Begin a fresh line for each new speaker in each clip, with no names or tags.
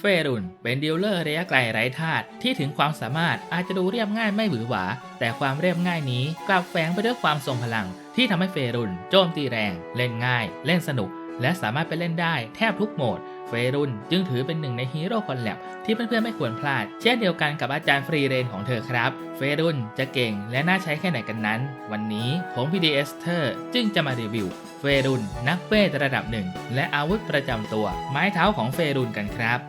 เฟรุนเป็นดีลเลอร์ระยะไกลไร้ธาตุที่ถึงความสามารถอาจจะดูเรียบง่ายไม่หวือหวา แต่ความเรียบง่ายนี้กลับแฝงไปด้วยความทรงพลัง ที่ทำให้เฟรุนโจมตีแรง เล่นง่าย เล่นสนุก และสามารถไปเล่นได้แทบทุกโหมด เฟรุนจึงถือเป็นหนึ่งในฮีโร่คอนแลบที่เพื่อนๆไม่ควรพลาด เช่นเดียวกันกับอาจารย์ฟรีเรนของเธอครับ เฟรุนจะเก่งและน่าใช้แค่ไหนกันนั้น วันนี้ผมพีดีเอสเตอร์จึงจะมารีวิวเฟรุนนักเวทระดับหนึ่งและอาวุธประจำตัว ไม้เท้าของเฟรุนกันครับ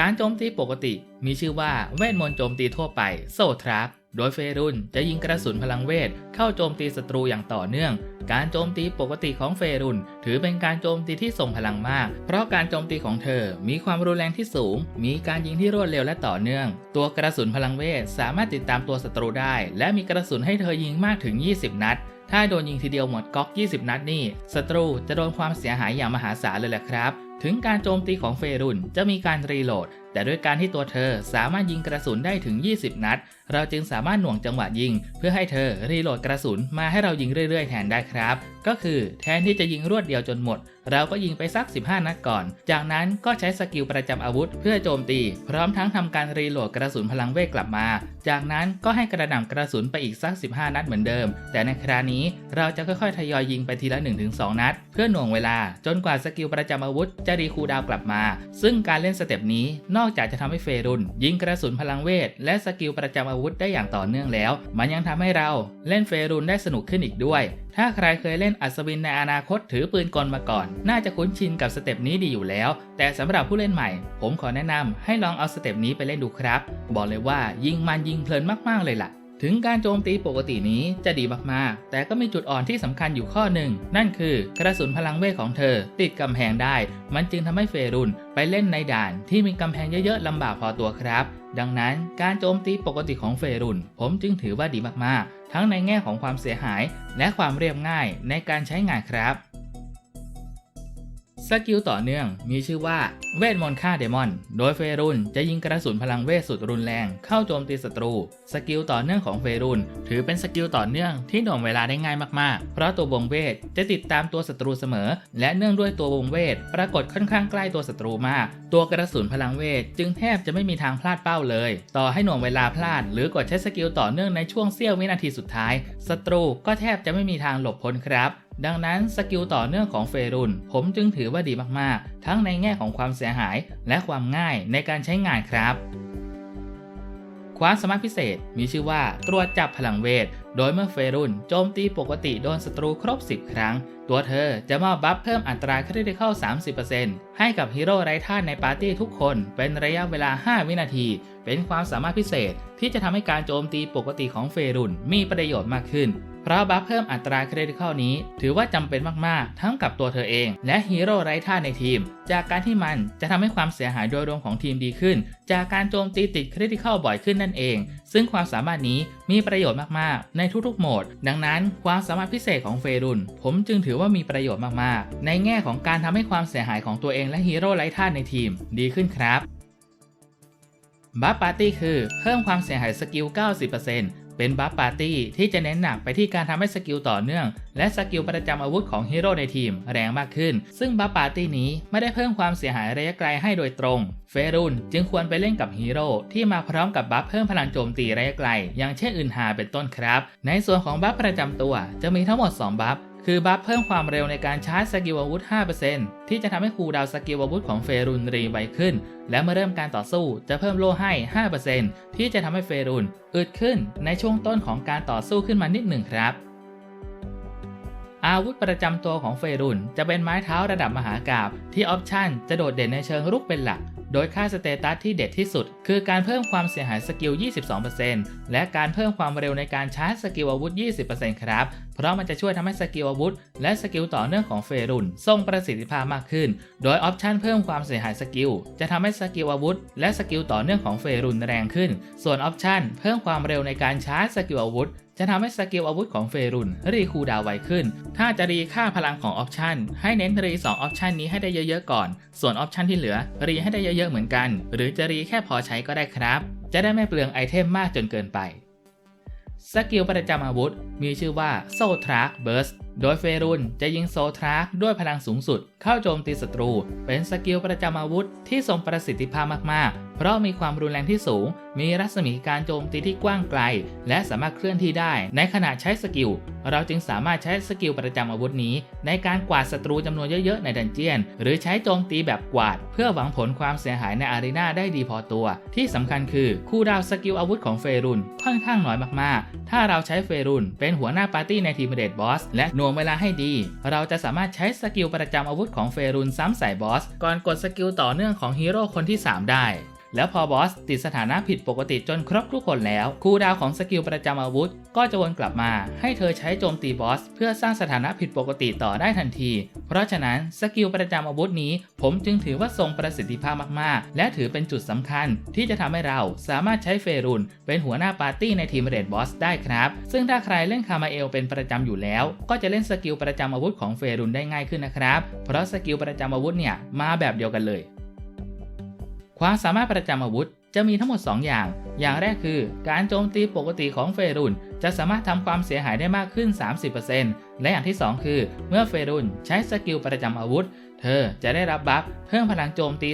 การโจมตีปกติมีชื่อว่าเวทมนต์โจมตีทั่วไปโซทรัพโดยเฟรุนจะยิงกระสุนพลังเวทเข้าโจมตีศัตรูอย่างต่อเนื่อง การโจมตีปกติของเฟรุนถือเป็นการโจมตีที่ส่งพลังมาก เพราะการโจมตีของเธอมีความรุนแรงที่สูง มีการยิงที่รวดเร็วและต่อเนื่อง ตัวกระสุนพลังเวทสามารถติดตามตัวศัตรูได้ และมีกระสุนให้เธอยิงมากถึง 20 นัดถ้าโดนยิงทีเดียวหมดก๊อก 20 นัดนี่ ศัตรูจะโดนความเสียหายอย่างมหาศาลเลยแหละครับ ถึงการโจมตีของเฟรุนจะมีการรีโหลด แต่ด้วยการที่ตัวเธอสามารถยิงกระสุนได้ถึง 20 นัด เราจึงสามารถหน่วงจังหวะยิง เพื่อให้เธอรีโหลดกระสุนมาให้เรายิงเรื่อยๆ แทนได้ครับ ก็คือแทนที่จะยิงรวดเดียวจนหมด เราก็ยิงไปสัก 15 นัดก่อน จากนั้นก็ใช้สกิลประจำอาวุธ เพื่อโจมตี พร้อมทั้งทำการรีโหลดกระสุนพลังเวทกลับมา จากนั้นก็ให้กระหน่ำกระสุนไปอีกสัก 15 นัดเหมือนเดิม แต่ในคราวนี้เราจะค่อยๆทยอยยิงไปทีละ 1-2 นัด เพื่อหน่วงเวลา จนกว่าสกิลประจำอาวุธจะรีคูดาวกลับมา ซึ่งการเล่นสเต็ปนี้นอกจากจะทำให้เฟรุน ยิงกระสุนพลังเวท และสกิลประจำอาวุธได้อย่างต่อเนื่องแล้ว มันยังทำให้เราเล่นเฟรุนได้สนุกขึ้นอีกด้วย ถ้าใครเคยเล่นอัศวินในอนาคตถือปืนกลมาก่อน น่าจะคุ้นชินกับสเต็ปนี้ดีอยู่แล้ว แต่สำหรับผู้เล่นใหม่ ผมขอแนะนำให้ลองเอาสเต็ปนี้ไปเล่นดูครับ บอกเลยว่ายิงมันยิงเพลินมากๆเลยล่ะ ถึงการโจมตีปกตินี้จะดีมากๆ แต่ก็มีจุดอ่อนที่สำคัญอยู่ข้อหนึ่ง นั่นคือกระสุนพลังเวทของเธอ ติดกำแพงได้ มันจึงทำให้เฟรุนไปเล่นในด่านที่มีกำแพงเยอะๆลำบากพอตัวครับ ดังนั้นการโจมตีปกติของเฟรุน ผมจึงถือว่าดีมากๆ ทั้งในแง่ของความเสียหาย และความเรียบง่ายในการใช้งานครับ สกิลต่อเนื่องมีชื่อว่าเวทมนต์ฆ่าเดมอน โดยเฟรุนจะยิงกระสุนพลังเวทสุดรุนแรงเข้าโจมตีศัตรู สกิลต่อเนื่องของเฟรุนถือเป็นสกิลต่อเนื่องที่หน่วงเวลาได้ง่ายมากๆ เพราะตัววงเวทจะติดตามตัวศัตรูเสมอ และเนื่องด้วยตัววงเวทปรากฏค่อนข้างใกล้ตัวศัตรูมาก ตัวกระสุนพลังเวทจึงแทบจะไม่มีทางพลาดเป้าเลย ต่อให้หน่วงเวลาพลาด หรือกดใช้สกิลต่อเนื่องในช่วงเสี้ยววินาทีสุดท้ายศัตรูก็แทบจะไม่มีทางหลบพ้นครับ ดังนั้นสกิลต่อเนื่องของเฟรุนผมจึงถือว่าดีมากๆ ทั้งในแง่ของความเสียหายและความง่ายในการใช้งานครับความสามารถพิเศษมีชื่อว่าตรวจจับพลังเวท โดยเมื่อเฟรุนโจมตีปกติโดนศัตรูครบ 10 ครั้ง ตัวเธอจะมอบบัฟเพิ่มอัตราคริติคอล30%ให้กับฮีโร่ไร้ท่าในปาร์ตี้ทุกคนเป็นระยะเวลา 5 วินาที เป็นความสามารถพิเศษที่จะทำให้การโจมตีปกติของเฟรุนมีประโยชน์มากขึ้น เพราะบัฟเพิ่มอัตราคริติคอลนี้ ถือว่าจำเป็นมากๆ ทั้งกับตัวเธอเอง และฮีโร่ไร้ท่าในทีม จากการที่มันจะทำให้ความเสียหายโดยรวมของทีมดีขึ้น จากการโจมตีติดคริติคอลบ่อยขึ้นนั่นเอง ซึ่งความสามารถนี้มีประโยชน์มากๆ ในทุกๆโหมด ดังนั้นความสามารถพิเศษของเฟรุน ผมจึงถือว่ามีประโยชน์มากๆ ในแง่ของการทำให้ความเสียหายของตัวเองและฮีโร่ไร้ท่าในทีม ดีขึ้นครับบัฟปาร์ตี้คือเพิ่มความเสียหายสกิล 90% เป็นบัฟปาร์ตี้ที่จะเน้นหนักไปที่การทำให้สกิลต่อเนื่อง และสกิลประจำอาวุธของฮีโร่ในทีมแรงมากขึ้น ซึ่งบัฟปาร์ตี้นี้ไม่ได้เพิ่มความเสียหายระยะไกลให้โดยตรง เฟรุนจึงควรไปเล่นกับฮีโร่ที่มาพร้อมกับบัฟเพิ่มพลังโจมตีระยะไกล อย่างเช่นอื่นหาเป็นต้นครับ ในส่วนของบัฟประจำตัวจะมีทั้งหมด 2 บัฟ คือบัฟเพิ่มความเร็วในการชาร์จสกิลอาวุธ 5%ที่จะทำให้คูดาวสกิลอาวุธของเฟรุนรีไวขึ้น และเมื่อเริ่มการต่อสู้จะเพิ่มโล่ให้ 5%ที่จะทำให้เฟรุนอึดขึ้นในช่วงต้นของการต่อสู้ขึ้นมานิดหนึ่งครับอาวุธประจำตัวของเฟรุนจะเป็นไม้เท้าระดับมหากาบที่ออปชันจะโดดเด่นในเชิงรุกเป็นหลัก โดยค่าสเตตัสที่เด็ดที่สุด คือการเพิ่มความเสียหายสกิล 22%และการเพิ่มความเร็วในการชาร์จสกิลอาวุธ 20%ครับเพราะมันจะช่วยทำให้สกิลอาวุธ และสกิลต่อเนื่องของเฟรุนทรงประสิทธิภาพมากขึ้น โดยออปชันเพิ่มความเสียหายสกิลจะทำให้สกิลอาวุธ และสกิลต่อเนื่องของเฟรุนแรงขึ้น ส่วนออปชันเพิ่มความเร็วในการชาร์จสกิลอาวุธจะทำให้สกิลอาวุธของเฟรุนรีคูดาวไวขึ้น ถ้าจะรีค่าพลังของออปชันให้เน้นรี2ออปชันนี้ให้ได้เยอะๆก่อน ส่วนออปชันที่เหลือ รีให้ได้เยอะๆเหมือนกัน หรือจะรีแค่พอใช้ก็ได้ครับ จะได้ไม่เปลืองไอเทมมากจนเกินไป สกิลประจำอาวุธ มีชื่อว่าโซทรักเบิร์สโดยเฟรุนจะยิงโซทรักด้วยพลังสูงสุด เข้าโจมตีศัตรู เป็นสกิลประจำอาวุธที่ทรงประสิทธิภาพมากๆ เพราะมีความรุนแรงที่สูงมีรัศมีการโจมตีที่กว้างไกล และสามารถเคลื่อนที่ได้ ในขณะใช้สกิล เราจึงสามารถใช้สกิลประจำอาวุธนี้ ในการกวาดศัตรูจำนวนเยอะๆในดันเจียน หรือใช้โจมตีแบบกวาด เพื่อหวังผลความเสียหายในอารีนาได้ดีพอตัว ที่สำคัญคือคู่ดาวสกิลอาวุธของเฟรุนค่อนข้างน้อยมากๆ ถ้าเราใช้เฟรุนเป็นหัวหน้าปาร์ตี้ในทีมเดดบอสและหน่วงเวลาให้ดี เราจะสามารถใช้สกิลประจำอาวุธของเฟรุนซ้ำใส่บอสก่อนกดสกิลต่อเนื่องของฮีโร่คนที่ 3 ได้ แล้วพอบอสติดสถานะผิดปกติจนครบทุกคนแล้วคูดาวของสกิลประจำอาวุธ ก็จะวนกลับมา ให้เธอใช้โจมตีบอส เพื่อสร้างสถานะผิดปกติต่อได้ทันที เพราะฉะนั้นสกิลประจำอาวุธนี้ ผมจึงถือว่าทรงประสิทธิภาพมากๆ และถือเป็นจุดสำคัญ ที่จะทำให้เราสามารถใช้เฟรุนเป็นหัวหน้าปาร์ตี้ในทีมเรดบอสได้ครับ ซึ่งถ้าใครเล่นคามาเอลเป็นประจำอยู่แล้ว ก็จะเล่นสกิลประจำอาวุธของเฟรุนได้ง่ายขึ้นนะครับ เพราะสกิลประจำอาวุธเนี่ยมาแบบเดียวกันเลย ความสามารถประจำอาวุธจะมีทั้งหมด 2 อย่าง อย่างแรกคือ การโจมตีปกติของเฟรุนจะสามารถทำความเสียหายได้มากขึ้น 30%และอย่างที่ 2 คือ เมื่อเฟรุนใช้สกิลประจำอาวุธ เธอจะได้รับบัฟเพิ่มพลังโจมตี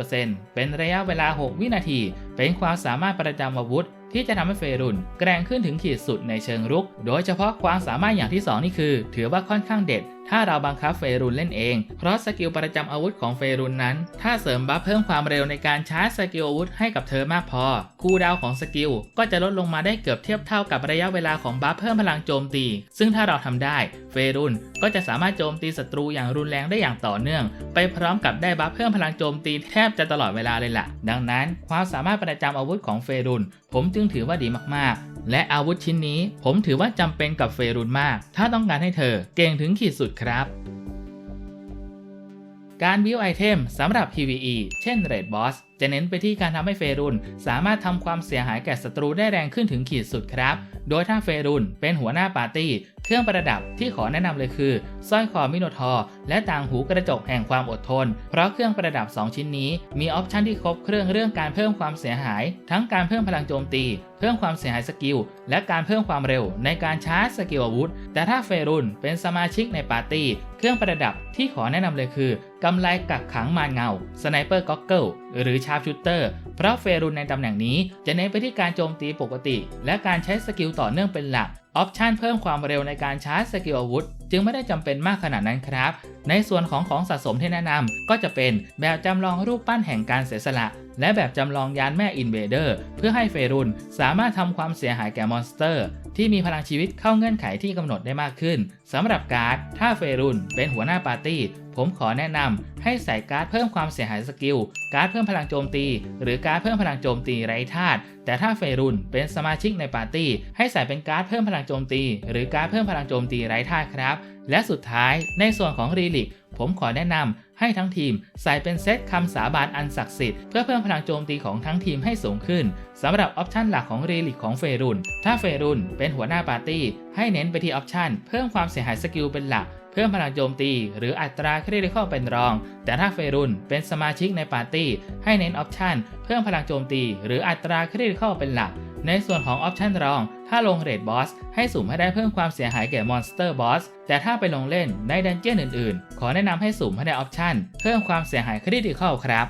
30%เป็นระยะเวลา 6 วินาที เป็นความสามารถประจำอาวุธ ที่จะทำให้เฟรุนแกร่งขึ้นถึงขีดสุดในเชิงรุก โดยเฉพาะความสามารถอย่างที่ 2 นี่คือ ถือว่าค่อนข้างเด็ด ถ้าเราบังคับเฟรุนเล่นเอง เพราะสกิลประจำอาวุธของเฟรุนนั้น ถ้าเสริมบัฟเพิ่มความเร็วในการชาร์จสกิลอาวุธให้กับเธอมากพอ คูดาวของสกิลก็จะลดลงมาได้เกือบเทียบเท่ากับระยะเวลาของบัฟเพิ่มพลังโจมตี ซึ่งถ้าเราทำได้ เฟรุนก็จะสามารถโจมตีศัตรูอย่างรุนแรงได้อย่างต่อเนื่อง ไปพร้อมกับได้บัฟเพิ่มพลังโจมตีแทบจะตลอดเวลาเลยล่ะ ดังนั้น ความสามารถประจำอาวุธของเฟรุนผมจึงถือว่าดีมากๆ และอาวุธชิ้นนี้ ผมถือว่าจำเป็นกับเฟรุนมาก ถ้าต้องการให้เธอเก่งถึงขีดสุดครับ การบิวไอเทมสำหรับ PVE เช่น Raid Boss จะเน้นไปที่การทำให้เฟรุนสามารถทำความเสียหายแก่ศัตรูได้แรงขึ้นถึงขีดสุดครับ โดยถ้าเฟรุนเป็นหัวหน้าปาร์ตี้ เครื่องประดับที่ขอแนะนำเลยคือสร้อยคอมิโนทอร์และต่างหูกระจกแห่งความอดทน เพราะเครื่องประดับ 2 ชิ้นนี้ มีออปชันที่ครบเครื่องเรื่องการเพิ่มความเสียหาย ทั้งการเพิ่มพลังโจมตี เพิ่มความเสียหายสกิล และการเพิ่มความเร็วในการชาร์จสกิลอาวุธ แต่ถ้าเฟรุนเป็นสมาชิกในปาร์ตี้ เครื่องประดับที่ขอแนะนำเลยคือกำไลกักขังมารเงาสไนเปอร์ก็อกเกิลหรือชาร์ปชูเตอร์ เพราะเฟรุนในตำแหน่งนี้จะเน้นไปที่การโจมตีปกติ และการใช้สกิลต่อเนื่องเป็นหลัก ออปชันเพิ่มความเร็วในการชาร์จสกิลอาวุธ จึงไม่ได้จำเป็นมากขนาดนั้นครับ ในส่วนของของสะสมที่แนะนำก็จะเป็นแบบจำลองรูปปั้นแห่งการเสียสละ และแบบจำลองยานแม่อินเวเดอร์เพื่อให้เฟรุนสามารถทำความเสียหายแก่มอนสเตอร์ ที่มีพลังชีวิตเข้าเงื่อนไขที่กำหนดได้มากขึ้นสำหรับการ์ด ถ้าเฟรุนเป็นหัวหน้าปาร์ตี้ ผมขอแนะนำให้ใส่การ์ดเพิ่มความเสียหายสกิล การ์ดเพิ่มพลังโจมตี หรือการ์ดเพิ่มพลังโจมตีไร้ธาตุแต่ถ้าเฟรุนเป็นสมาชิกในปาร์ตี้ ให้ใส่เป็นการ์ดเพิ่มพลังโจมตี หรือการ์ดเพิ่มพลังโจมตีไร้ธาตุครับ และสุดท้ายในส่วนของรีลิกผมขอแนะนำ ให้ทั้งทีมใส่เป็นเซตคำสาบานอันศักดิ์สิทธิ์เพื่อเพิ่มพลังโจมตีของทั้งทีมให้สูงขึ้นสำหรับออปชันหลักของเรลิกของเฟรุน ถ้าเฟรุนเป็นหัวหน้าปาร์ตี้ ให้เน้นไปที่ออปชันเพิ่มความเสียหายสกิลเป็นหลักเพิ่มพลังโจมตี หรืออัตราคริติคอลเป็นรอง แต่ถ้าเฟรุนเป็นสมาชิกในปาร์ตี้ ให้เน้นออปชันเพิ่มพลังโจมตี หรืออัตราคริติคอลเป็นหลัก ในส่วนของออปชันรอง ถ้าลงเรดบอสให้สุ่มให้ได้เพิ่มความเสียหายแก่มอนสเตอร์บอส แต่ถ้าไปลงเล่นในดันเจี้ยนอื่นๆ ขอแนะนำให้สุ่มให้ได้ออปชันเพิ่มความเสียหายคริติคอลครับ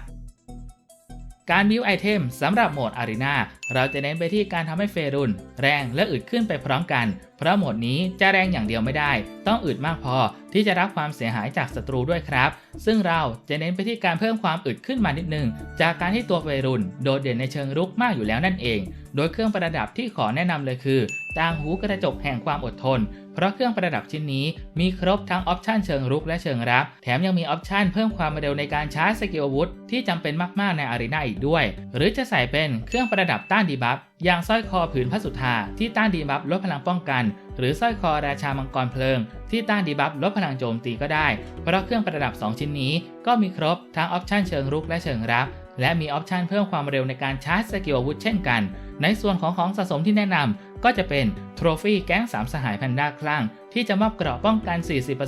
การบิวไอเทมสำหรับโหมดอารีนา เราจะเน้นไปที่การทำให้เฟรุน แรงและอึดขึ้นไปพร้อมกัน เพราะหมดนี้จะแรงอย่างเดียวไม่ได้ ต้องอึดมากพอที่จะรับความเสียหายจากศัตรูด้วยครับ ซึ่งเราจะเน้นไปที่การเพิ่มความอึดขึ้นมานิดนึง จากการที่ตัวเฟรุน โดดเด่นในเชิงรุกมากอยู่แล้วนั่นเอง โดยเครื่องประดับที่ขอแนะนำเลยคือต่างหูกระจกแห่งความอดทน เพราะเครื่องประดับชิ้นนี้มีครบทั้งออปชันเชิงรุกและเชิงรับ แถมยังมีออปชันเพิ่มความเร็วในการชาร์จสกิลอาวุธที่จำเป็นมากๆในอารีนาอีกด้วย หรือจะใส่เป็นเครื่องประดับต้านดีบัฟอย่างสร้อยคอผืนพระสุธาที่ต้านดีบัฟลดพลังป้องกัน หรือสร้อยคอราชามังกรเพลิง ที่ต้านดีบัฟลดพลังโจมตีก็ได้ เพราะเครื่องประดับ 2 ชิ้นนี้ ก็มีครบทั้งออปชันเชิงรุกและเชิงรับ และมีออปชันเพิ่มความเร็วในการชาร์จสกิลอาวุธเช่นกัน ในส่วนของของสะสมที่แนะนำ ก็จะเป็นโทรฟี่แก๊งสามสหายแพนด้าคลั่งที่จะมอบเกราะป้องกัน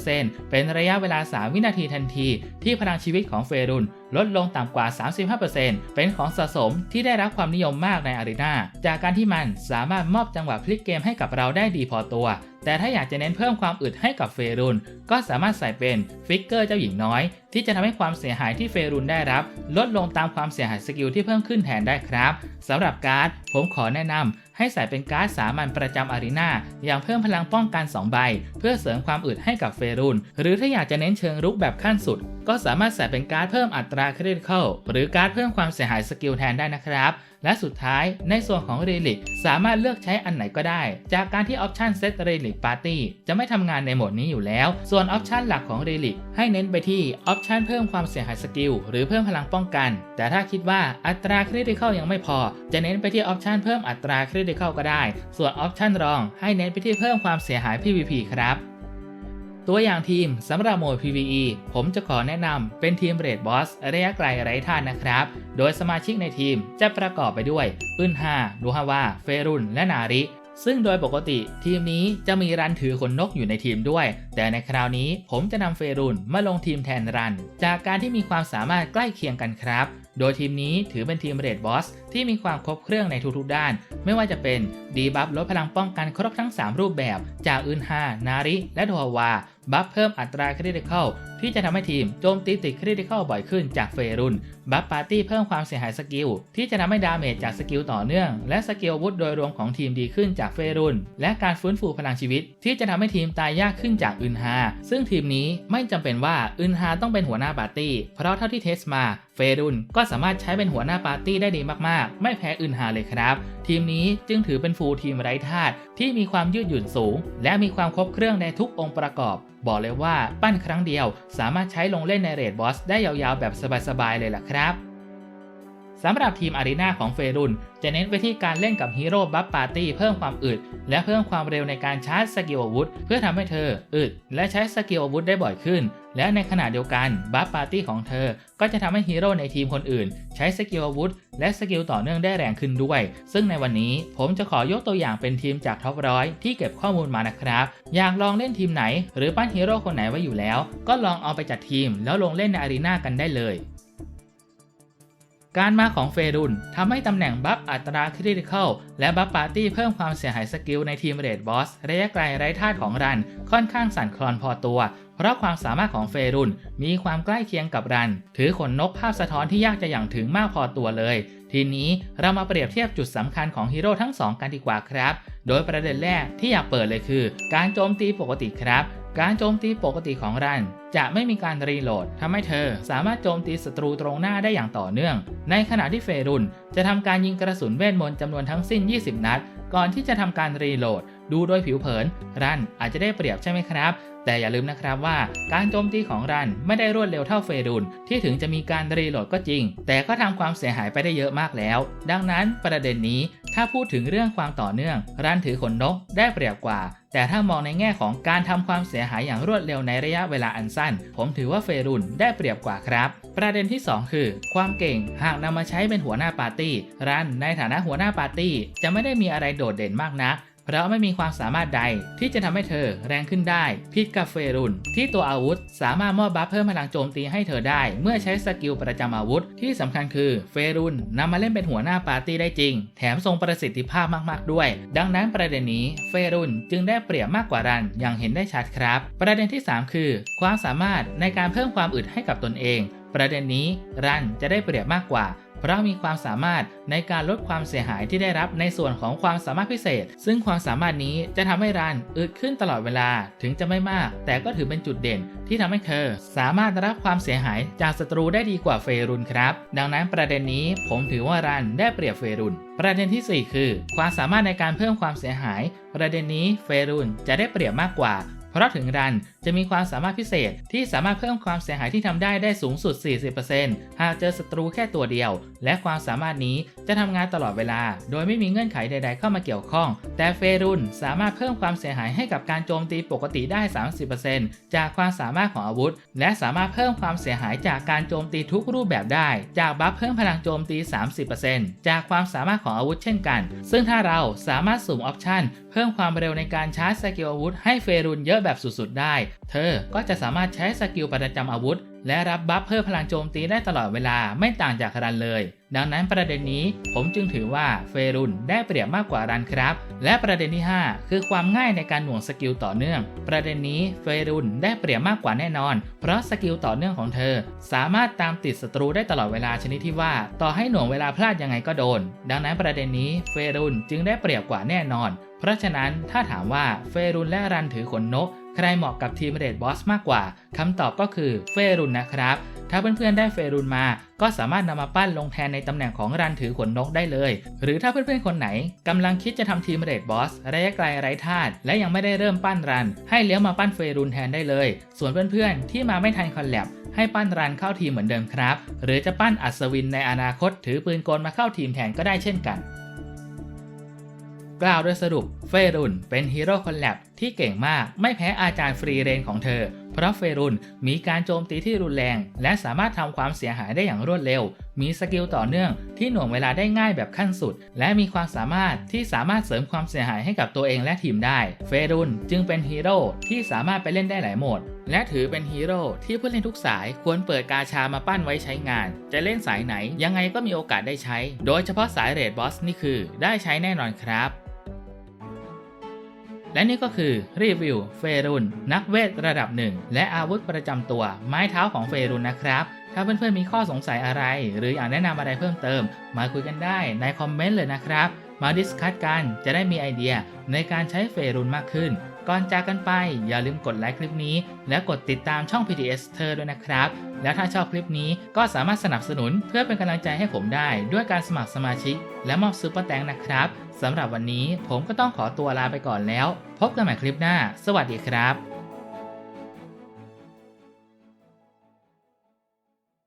40%เป็นระยะเวลา 3 วินาทีทันที ที่พลังชีวิตของเฟรุน ลดลงต่ำกว่า 35%เป็นของสะสมที่ได้รับความนิยมมากในอารีนาจากการที่มันสามารถมอบจังหวะพลิกเกมให้กับเราได้ดีพอตัว แต่ถ้าอยากจะเน้นเพิ่มความอึดให้กับเฟรุน ก็สามารถใส่เป็นฟิกเกอร์เจ้าหญิงน้อย ที่จะทำให้ความเสียหายที่เฟรุนได้รับ ลดลงตามความเสียหายสกิลที่เพิ่มขึ้นแทนได้ครับสำหรับการ์ดผมขอแนะนำ ให้ใส่เป็นการ์ดสามัญประจำอารีนาอย่างเพิ่มพลังป้องกัน 2 ใบ เพื่อเสริมความอึดให้กับเฟรุน หรือถ้าอยากจะเน้นเชิงรุกแบบขั้นสุดก็สามารถใส่เป็นการ์ดเพิ่มอัตราคริติคอลหรือการ์ดเพิ่มความเสียหายสกิลแทนได้นะครับ และสุดท้ายในส่วนของ r e l i c สามารถเลือกใช้อันไหนก็ได้ จากการที่ออปชัน Set r e l i c Party จะไม่ทำงานในโหมดนี้อยู่แล้ว ส่วนออปชันหลักของ r e l i c ให้เน้นไปที่ออปชันเพิ่มความเสียหายสกิลหรือเพิ่มพลังป้องกัน แต่ถ้าคิดว่าอัตราคริติคอลยังไม่พอ จะเน้นไปที่ออปชันเพิ่มอัตราคริติคอลก็ได้ ส่วนออปชันรองให้เน้นไปที่เพิ่มความเสียหาย PVP ครับ ตัวอย่างทีมสำหรับโหมด PVE ผมจะขอแนะนำเป็นทีมเรดบอสระยะไกลไร้ท่านนะครับ โดยสมาชิกในทีมจะประกอบไปด้วยอึนฮาดูฮาวา เฟรุน และนาริซึ่งโดยปกติทีมนี้จะมีรันถือขนนกอยู่ในทีมด้วย แต่ในคราวนี้ผมจะนำเฟรุนมาลงทีมแทนรัน จากการที่มีความสามารถใกล้เคียงกันครับ โดยทีมนี้ถือเป็นทีมเรดบอสที่มีความครบเครื่องในทุกๆด้าน ไม่ว่าจะเป็นดีบัฟลดพลังป้องกันครบทั้ง 3 รูปแบบ จากอึนฮานาริ และโดฮาวา บัฟเพิ่มอัตราคริติคอลที่จะทำให้ทีมโจมตีติดคริติคอลบ่อยขึ้นจากเฟรุนบัฟปาร์ตี้เพิ่มความเสียหายสกิล ที่จะทำให้ดาเมจจากสกิลต่อเนื่อง และสกิลวุธโดยรวมของทีมดีขึ้นจากเฟรุนและการฟื้นฟูพลังชีวิต ที่จะทำให้ทีมตายยากขึ้นจากอึนฮาซึ่งทีมนี้ไม่จำเป็นว่าอึนฮาต้องเป็นหัวหน้าปาร์ตี้ เพราะเท่าที่เทสมาเฟรุนก็สามารถใช้เป็นหัวหน้าปาร์ตี้ได้ดีมากๆ ไม่แพ้อึนฮาเลยครับ ทีมนี้จึงถือเป็นฟูลทีมไร้ธาตุที่มีความยืดหยุ่นสูง และมีความครบเครื่องในทุกองค์ประกอบบอกเลยว่าปั้นครั้งเดียว สามารถใช้ลงเล่นในเรดบอสได้ยาวๆแบบสบายๆเลยล่ะครับสำหรับทีมอารีนาของเฟรุนจะเน้นไปที่การเล่นกับฮีโร่บัฟปาร์ตี้เพิ่มความอึด และเพิ่มความเร็วในการชาร์จสกิลอาวุธ เพื่อทำให้เธออึด และใช้สกิลอาวุธได้บ่อยขึ้น และในขณะเดียวกันบัฟปาร์ตี้ของเธอ ก็จะทำให้ฮีโร่ในทีมคนอื่น ใช้สกิลอาวุธ และสกิลต่อเนื่องได้แรงขึ้นด้วย ซึ่งในวันนี้ผมจะขอยกตัวอย่างเป็นทีมจากท็อปร้อยที่เก็บข้อมูลมานะครับ อยากลองเล่นทีมไหน หรือปั้นฮีโร่คนไหนไว้อยู่แล้ว ก็ลองเอาไปจัดทีม แล้วลงเล่นในอารีนากันได้เลย การมาของเฟรุนทำให้ตำแหน่งบัฟอัตราคริติคอลและบัฟปาร์ตี้เพิ่มความเสียหายสกิลในทีมเรดบอสระยะไกลไร้ธาตุของรันค่อนข้างสั่นคลอนพอตัว เพราะความสามารถของเฟรุนมีความใกล้เคียงกับรัน ถือขนนกภาพสะท้อนที่ยากจะอย่างถึงมากพอตัวเลย ทีนี้เรามาเปรียบเทียบจุดสำคัญของฮีโร่ทั้งสองกันดีกว่าครับ โดยประเด็นแรกที่อยากเปิดเลยคือ การโจมตีปกติครับการโจมตีปกติของรัน จะไม่มีการรีโหลดทำให้เธอสามารถโจมตีศัตรูตรงหน้าได้อย่างต่อเนื่อง ในขณะที่เฟรุนจะทำการยิงกระสุนเวทมนต์จำนวนทั้งสิ้น 20 นัด ก่อนที่จะทำการรีโหลด ดูโดยผิวเผิน รันอาจจะได้เปรียบใช่ไหมครับ แต่อย่าลืมนะครับว่า การโจมตีของรันไม่ได้รวดเร็วเท่าเฟรุนที่ถึงจะมีการรีโหลดก็จริง แต่ก็ทำความเสียหายไปได้เยอะมากแล้ว ดังนั้นประเด็นนี้ ถ้าพูดถึงเรื่องความต่อเนื่อง รันถือขนนกได้เปรียบกว่า แต่ถ้ามองในแง่ของการทำความเสียหายอย่างรวดเร็วในระยะเวลาอันสั้น ผมถือว่าเฟรุนได้เปรียบกว่าครับ ประเด็นที่ 2 คือ ความเก่งหากนำมาใช้เป็นหัวหน้าปาร์ตี้ รันในฐานะหัวหน้าปาร์ตี้ จะไม่ได้มีอะไรโดดเด่นมากนะ เพราะไม่มีความสามารถใดที่จะทำให้เธอแรงขึ้นได้ผิดกับเฟรุน ที่ตัวอาวุธสามารถมอบบัฟเพิ่มพลังโจมตีให้เธอได้ เมื่อใช้สกิลประจำอาวุธ ที่สำคัญคือเฟรุนนำมาเล่นเป็นหัวหน้าปาร์ตี้ได้จริง แถมทรงประสิทธิภาพมากๆด้วย ดังนั้นประเด็นนี้เฟรุนจึงได้เปรียบมากกว่ารันอย่างเห็นได้ชัดครับ ประเด็นที่ 3 คือ ความสามารถในการเพิ่มความอึดให้กับตนเอง ประเด็นนี้รันจะได้เปรียบมากกว่า เพราะมีความสามารถในการลดความเสียหายที่ได้รับในส่วนของความสามารถพิเศษ ซึ่งความสามารถนี้จะทำให้รันอึดขึ้นตลอดเวลาถึงจะไม่มาก แต่ก็ถือเป็นจุดเด่น ที่ทำให้เธอ สามารถรับความเสียหายจากศัตรูได้ดีกว่าเฟรุนครับ ดังนั้นประเด็นนี้ผมถือว่ารันได้เปรียบเฟรุนประเด็นที่ 4 คือ ความสามารถในการเพิ่มความเสียหาย ประเด็นนี้เฟรุนจะได้เปรียบมากกว่า เพราะถึงรันจะมีความสามารถพิเศษที่สามารถเพิ่มความเสียหายที่ทำได้ได้สูงสุด 40%หากเจอศัตรูแค่ตัวเดียว และความสามารถนี้จะทำงานตลอดเวลา โดยไม่มีเงื่อนไขใด ๆ เข้ามาเกี่ยวข้อง แต่เฟรุนสามารถเพิ่มความเสียหายให้กับการโจมตีปกติได้ 30%จากความสามารถของอาวุธ และสามารถเพิ่มความเสียหายจากการโจมตีทุกรูปแบบได้ จากบัฟเพิ่มพลังโจมตี 30%จากความสามารถของอาวุธเช่นกัน ซึ่งถ้าเราสามารถสุ่มออปชันเพิ่มความเร็วในการชาร์จสกิลอาวุธให้เฟรุนเยอะแบบสุดๆได้ เธอก็จะสามารถใช้สกิลประจำอาวุธ และรับบัฟเพิ่มพลังโจมตีได้ตลอดเวลาไม่ต่างจากรันเลย ดังนั้นประเด็นนี้ผมจึงถือว่าเฟรุนได้เปรียบมากกว่ารันครับ และประเด็นที่ 5 คือความง่ายในการหน่วงสกิลต่อเนื่อง ประเด็นนี้เฟรุนได้เปรียบมากกว่าแน่นอน เพราะสกิลต่อเนื่องของเธอ สามารถตามติดศัตรูได้ตลอดเวลาชนิดที่ว่า ต่อให้หน่วงเวลาพลาดยังไงก็โดน ดังนั้นประเด็นนี้เฟรุนจึงได้เปรียบกว่าแน่นอน เพราะฉะนั้นถ้าถามว่าเฟรุนและรันถือขนนก ใครเหมาะกับทีมเรดบอสมากกว่าคำตอบก็คือเฟรุนนะครับ ถ้าเพื่อนๆได้เฟรุนมา ก็สามารถนำมาปั้นลงแทนในตำแหน่งของรันถือขนนกได้เลย หรือถ้าเพื่อนๆคนไหนกำลังคิดจะทำทีมเรดบอสระยะไกลไร้ธาตุและยังไม่ได้เริ่มปั้นรัน ให้เลี้ยวมาปั้นเฟรุนแทนได้เลย ส่วนเพื่อนๆที่มาไม่ทันคอลแลบให้ปั้นรันเข้าทีมเหมือนเดิมครับ หรือจะปั้นอัศวินในอนาคตถือปืนกลมาเข้าทีมแทนก็ได้เช่นกัน กล่าวโดยสรุปเฟรุนเป็นฮีโร่คอลแลบที่เก่งมากไม่แพ้อาจารย์ฟรีเรนของเธอ เพราะเฟรุนมีการโจมตีที่รุนแรง และสามารถทำความเสียหายได้อย่างรวดเร็ว มีสกิลต่อเนื่องที่หน่วงเวลาได้ง่ายแบบขั้นสุด และมีความสามารถที่สามารถเสริมความเสียหายให้กับตัวเองและทีมได้ เฟรุนจึงเป็นฮีโร่ที่สามารถไปเล่นได้หลายโหมดและถือเป็นฮีโร่ที่ผู้เล่นทุกสายควรเปิดกาชามาปั้นไว้ใช้งาน จะเล่นสายไหนยังไงก็มีโอกาสได้ใช้ โดยเฉพาะสายเรดบอสนี่คือได้ใช้แน่นอนครับ และนี่ก็คือรีวิวเฟรุนนักเวทระดับหนึ่งและอาวุธประจำตัว ไม้เท้าของเฟรุนนะครับ ถ้าเพื่อนๆมีข้อสงสัยอะไร หรืออยากแนะนำอะไรเพิ่มเติม มาคุยกันได้ในคอมเมนต์เลยนะครับ มาดิสคัตกันจะได้มีไอเดียในการใช้เฟรุนมากขึ้น ก่อนจากกันไปอย่าลืมกดไลค์คลิปนี้ และกดติดตามช่อง PTS เธอด้วยนะครับ แล้วถ้าชอบคลิปนี้ก็สามารถสนับสนุนเพื่อเป็นกำลังใจให้ผมได้ ด้วยการสมัครสมาชิก และมอบซูเปอร์แตงนะครับสำหรับวันนี้ผมก็ต้องขอตัวลาไปก่อนแล้ว พบกันใหม่คลิปหน้า สวัสดีครับ